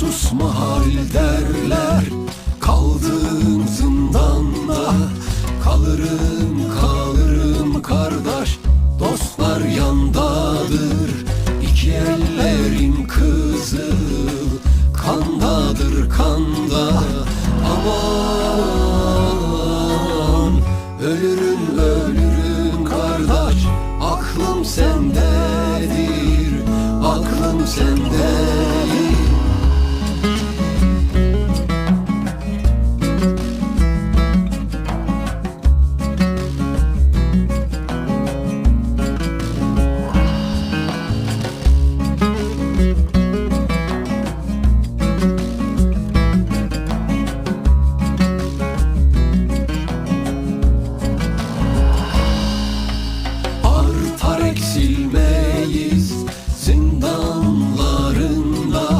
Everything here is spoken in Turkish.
susma hal derler Kaldığım zindanda kalırım kalırım kardeş Dostlar yandadır. İki ellerim kızıl Kandadır kanda. Aman Ölürüm ölürüm kardeş aklım sendedir Aklım sendedir.